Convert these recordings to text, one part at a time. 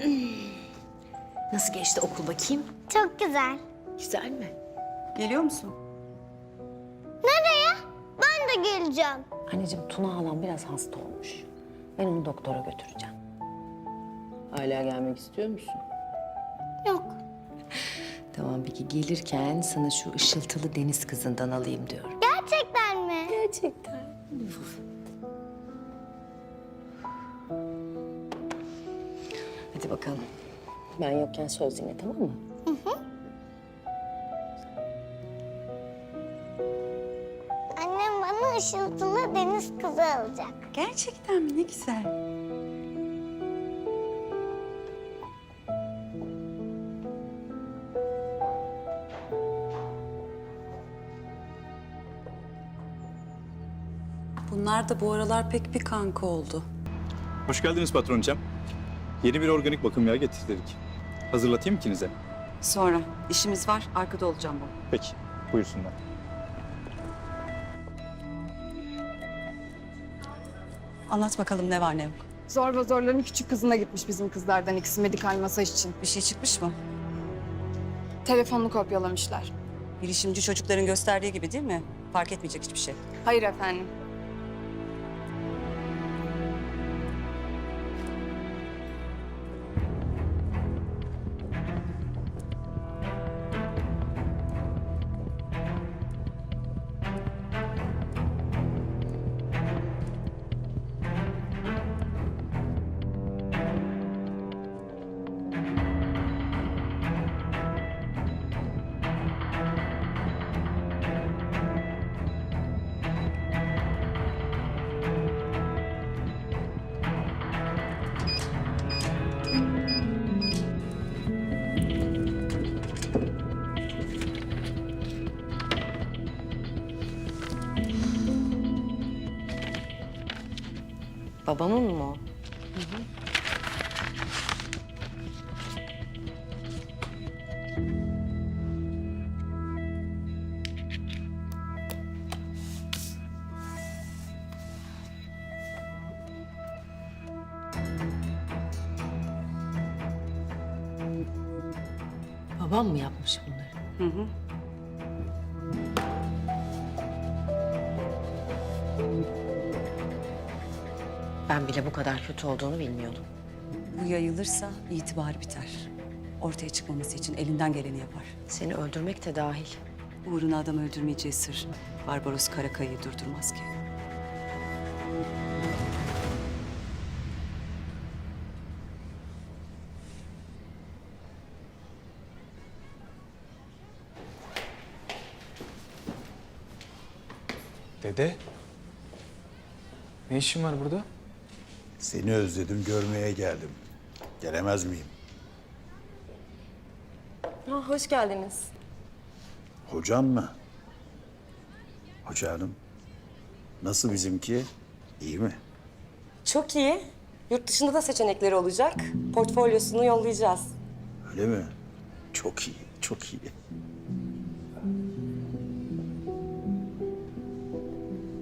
Nasıl geçti okul bakayım? Çok güzel. Güzel mi? Geliyor musun? Nereye? Ben de geleceğim. Anneciğim Tuna halam biraz hasta olmuş. Ben onu doktora götüreceğim. Hala gelmek istiyor musun? Yok. Tamam peki gelirken sana şu ışıltılı deniz kızından alayım diyorum. Gerçekten mi? Gerçekten. Hadi bakalım. Ben yokken söz dinle tamam mı? Annem bana ışıltılı deniz kızı alacak. Gerçekten mi? Ne güzel. Bunlar da bu aralar pek bir kanka oldu. Hoş geldiniz patronçam. Yeni bir organik bakım yağı getirdik. Hazırlatayım mı ikinize? Sonra işimiz var. Arkada olacağım bu. Peki, buyursunlar. Anlat bakalım ne var ne yok. Zorba zorların küçük kızına gitmiş bizim kızlardan ikisi medikal masaj için. Bir şey çıkmış mı? Telefonunu kopyalamışlar. Bilişimci çocukların gösterdiği gibi değil mi? Fark etmeyecek hiçbir şey. Hayır efendim. Babamın mı o? Babam mı yapmış bunları? Ben bile bu kadar kötü olduğunu bilmiyordum. Bu yayılırsa itibar biter. Ortaya çıkmaması için elinden geleni yapar. Seni öldürmek de dahil. Uğruna adam öldürmeyeceği sır Barbaros Karakay'ı durdurmaz ki. Dede. Ne işin var burada? Seni özledim, görmeye geldim. Gelemez miyim? hoş geldiniz. Hocam mı? Hoca hanım. Nasıl bizimki? İyi mi? Çok iyi. Yurt dışında da seçenekleri olacak. Portfolyosunu yollayacağız. Öyle mi? Çok iyi, çok iyi.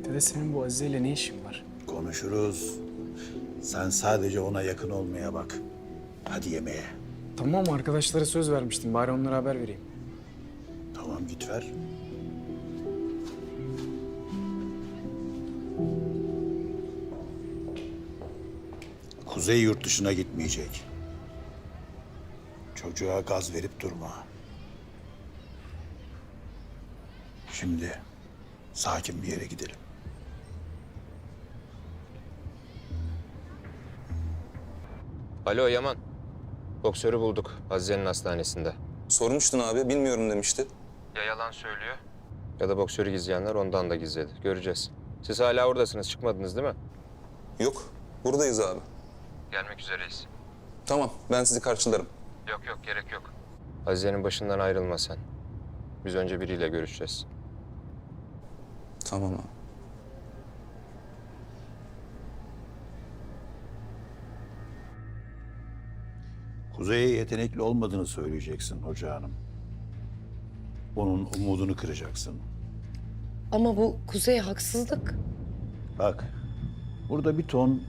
Dede senin bu Azize ile ne işin var? Konuşuruz. Sen sadece ona yakın olmaya bak. Hadi yemeğe. Tamam arkadaşlara söz vermiştim. Bari onlara haber vereyim. Tamam git ver. Kuzey yurt dışına gitmeyecek. Çocuğa gaz verip durma. Şimdi sakin bir yere gidelim. Alo Yaman. Boksörü bulduk Azize'nin hastanesinde. Sormuştun abi, bilmiyorum demişti. Ya yalan söylüyor ya da boksörü gizleyenler ondan da gizledi. Göreceğiz. Siz hala oradasınız. Çıkmadınız değil mi? Yok, buradayız abi. Gelmek üzereyiz. Tamam, ben sizi karşılarım. Yok yok gerek yok. Azize'nin başından ayrılma sen. Biz önce biriyle görüşeceğiz. Tamam abi. Kuzey'e yetenekli olmadığını söyleyeceksin hoca hanım. Onun umudunu kıracaksın. Ama bu Kuzey haksızlık. Bak, burada bir ton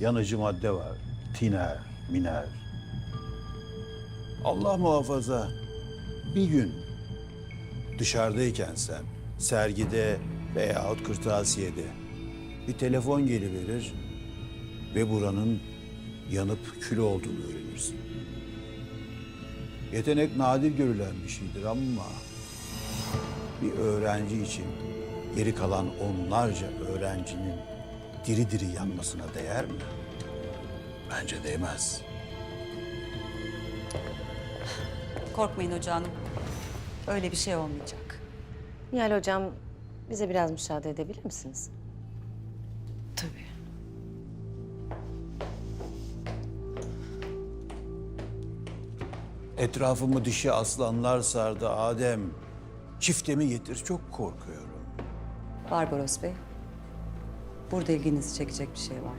yanıcı madde var. Tiner, miner. Allah muhafaza bir gün dışarıdayken sen sergide veyahut kırtasiyede bir telefon geliverir ve buranın yanıp kül olduğunu öğrenirsin. Yetenek nadir görülen bir şeydir ama bir öğrenci için geri kalan onlarca öğrencinin diri diri yanmasına değer mi? Bence değmez. Korkmayın hoca hanım. Öyle bir şey olmayacak. Nihal hocam bize biraz müsaade edebilir misiniz? Etrafımı dişi aslanlar sardı Adem. Çiftemi getir çok korkuyorum. Barbaros Bey. Burada ilginizi çekecek bir şey var.